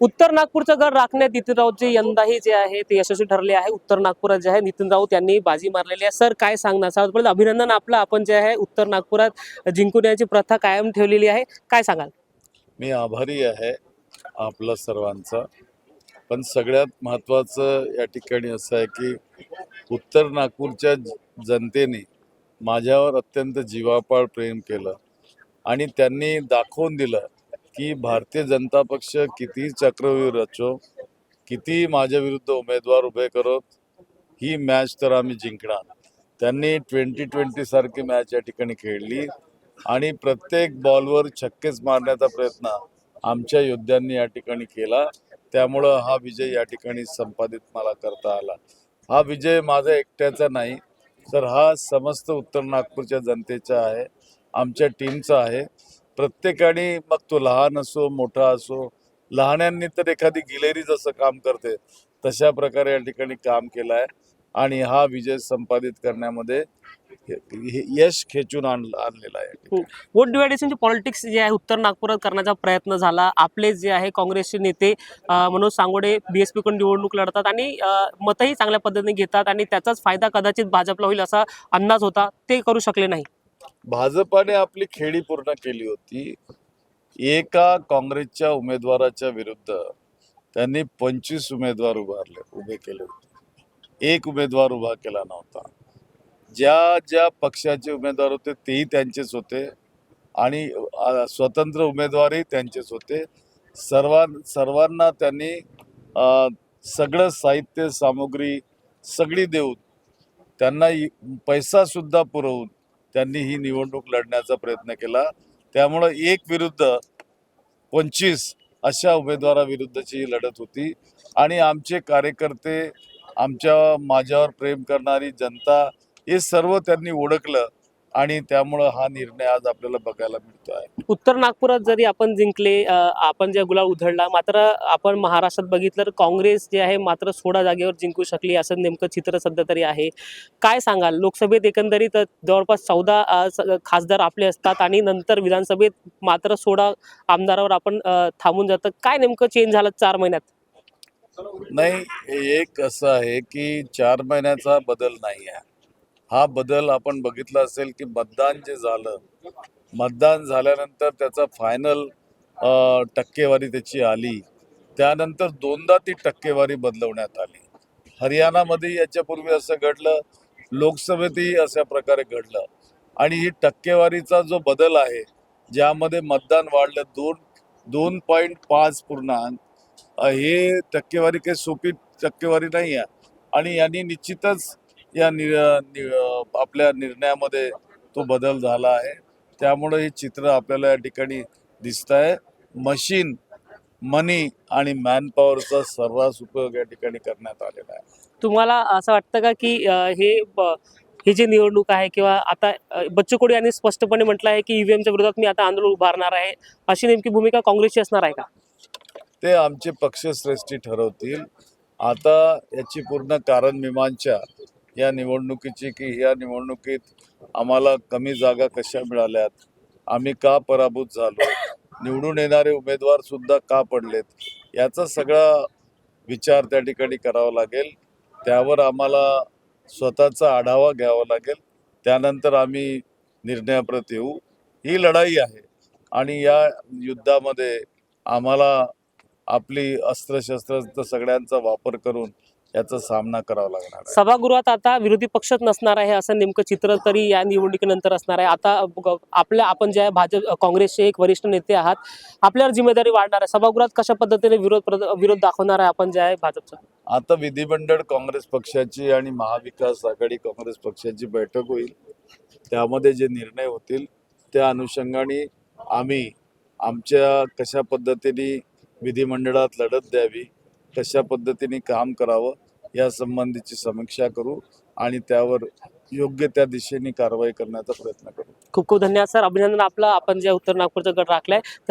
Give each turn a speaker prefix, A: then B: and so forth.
A: उत्तर नागपूरचं गड राखण्यात नितीन राऊतचे यंदाही जे आहे ते यशस्वी ठरले आहे. उत्तर नागपुरात जे आहे नितीन राऊत यांनी बाजी मारलेली आहे. सर काय सांगणार? सर्वात पहिले अभिनंदन आपलं. आपण जे आहे उत्तर नागपुरात जिंकून याची प्रथा कायम ठेवलेली आहे. काय सांगाल?
B: मी आभारी आहे आपलं सर्वांचा. पण सगळ्यात महत्त्वाचं या ठिकाणी असं आहे की उत्तर नागपूरच्या जनतेने माझ्यावर अत्यंत जीवापाळ प्रेम केलं आणि त्यांनी दाखवून दिलं की भारतीय जनता पक्ष किती चक्रव्यूह रचो किती माझ्या विरुद्ध उमेदवार उभे करत ही मॅच तर आम्ही जिंकणार. त्यांनी ट्वेंटी ट्वेंटी सारखी मॅच या ठिकाणी खेळली आणि प्रत्येक बॉलवर छक्केच मारण्याचा प्रयत्न आमच्या योद्ध्यांनी या ठिकाणी केला. त्यामुळं हा विजय या ठिकाणी संपादित मला करता आला. हा विजय माझा एकट्याचा नाही तर हा समस्त उत्तर नागपूरच्या जनतेचा आहे आमच्या टीमचा आहे. प्रत्येकाने मग तो लहान असो मोठा असो लहान्यांनी तर एखादी गिलेरी जसं काम करते तशा प्रकारे या ठिकाणी काम केलं आहे आणि हा विजय संपादित करण्यामध्ये यश खेचून आणलेला आहे हो.
A: वोट डिवायडेशनचे पॉलिटिक्स जे आहे उत्तर नागपुरात करण्याचा प्रयत्न झाला. आपले जे आहे काँग्रेसचे नेते मनोज सांगोडे बीएसपी कडून निवडणूक लढतात आणि मतही चांगल्या पद्धतीने घेतात आणि त्याचाच फायदा कदाचित भाजपला होईल असा अंदाज होता. ते करू शकले नाही.
B: भाजपाने आपली खेळी पूर्ण केली होती. एका काँग्रेसच्या उमेदवाराच्या विरुद्ध त्यांनी पंचवीस उमेदवार उभारले उभे केले होते. एक उमेदवार उभा केला नव्हता. ज्या ज्या पक्षाचे उमेदवार होते तेही त्यांचेच होते. आणि स्वतंत्र उमेदवारही त्यांचेच होते. सर्वां सर्वांना त्यांनी सगळं साहित्य सामुग्री सगळी देऊन त्यांना पैसा पैसासुद्धा पुरवून त्यांनी ही निवडणूक लढण्याचा प्रयत्न केला. त्यामुळं एक विरुद्ध पंचवीस अशा उमेदवाराविरुद्धची ही लढत होती. आणि आमचे कार्यकर्ते आमच्या माझ्यावर प्रेम करणारी जनता हे सर्व त्यांनी ओळखलं. आणि त्यामुळं हा निर्णय आज आपल्याला बघायला मिळतो आहे
A: उत्तर नागपुरात जरी आपण जिंकले आपण जे गुलाल उधळला मात्र आपण महाराष्ट्रात बघितलं तर काँग्रेस जे आहे मात्र सोळा जागेवर जिंकू शकली असं नेमकं चित्र सध्या तरी आहे. काय सांगाल? लोकसभेत एकंदरीत जवळपास चौदा खासदार आपले असतात आणि नंतर विधानसभेत मात्र सोळा आमदारावर आपण थांबून जातं. काय नेमकं चेंज झालं चार महिन्यात?
B: नाही एक असं आहे की चार महिन्याचा बदल नाही आहे. हा बदल आपण बघितला असेल की मतदान जे झालं मतदान झाल्यानंतर त्याचा फायनल टक्केवारी त्याची आली. त्यानंतर दोनदा ती टक्केवारी बदलवण्यात आली. हरियाणामध्ये याच्यापूर्वी असं घडलं लोकसभेतही अशा प्रकारे घडलं. आणि ही टक्केवारीचा जो बदल आहे ज्यामध्ये मतदान वाढलं दोन दोन पॉईंट पाच पूर्णांक हे टक्केवारी काही सोपी टक्केवारी नाही आहे आणि यांनी निश्चितच या नि नि- आपल्या निर्णयामध्ये तो बदल झाला आहे. त्यामुळे हे चित्र आपल्याला या ठिकाणी दिसत आहे. मशीन मनी आणि मॅनपॉवरचा सर्रास उपयोग या ठिकाणी करण्यात आलेला आहे.
A: तुम्हाला असं वाटतं का की हे ही जी निवडणूक आहे किंवा आता बच्चू कडू यांनी स्पष्टपणे म्हटलं आहे की ईव्हीएमच्या विरोधात मी आता आंदोलन उभारणार आहे. अशी नेमकी भूमिका काँग्रेसची असणार आहे का?
B: ते आमचे पक्षश्रेष्ठी ठरवतील. आता याची पूर्ण कारण मीमांसा या निवडणुकीची की या निवडणुकीत आम्हाला कमी जागा कशा मिळाल्यात? आम्ही का पराभूत झालो? निवडून येणारे उमेदवार सुद्धा का पडलेत? याचा सगळा विचार त्या ठिकाणी करावा लागेल. त्यावर आम्हाला स्वतःचा आढावा घ्यावा लागेल. त्यानंतर आम्ही निर्णयाप्रत येऊ. ही लढाई आहे आणि या युद्धामध्ये आम्हाला आपली अस्त्रशस्त्रांचा सगळ्यांचा वापर करून याचा सामना करावा लागणार आहे.
A: सभागृहात आता विरोधी पक्षच नसणार आहे असं नेमकं चित्र तरी या निवडणुकीनंतर असणार आहे. आता ग- आपल्या आपण जे आहे भाजप काँग्रेसचे एक वरिष्ठ नेते आहात आपल्यावर जिम्मेदारी वाढणार आहे. सभागृहात कशा पद्धतीने विरोध प्रद- विरोध दाखवणार आहे आपण जे आहे भाजपचा?
B: आता विधिमंडळ काँग्रेस पक्षाची आणि महाविकास आघाडी काँग्रेस पक्षाची बैठक होईल. त्यामध्ये जे निर्णय होतील त्या अनुषंगाने आम्ही आमच्या कशा पद्धतीने विधिमंडळात लढत द्यावी कशा पद्धतीने काम करावं या संबंधीची समीक्षा करू आणि त्यावर योग्य त्या दिशेने कारवाई करण्याचा प्रयत्न करू.
A: खूप खूप धन्यवाद सर. अभिनंदन आपलं. आपण जे उत्तर नागपूरचा गट राखलाय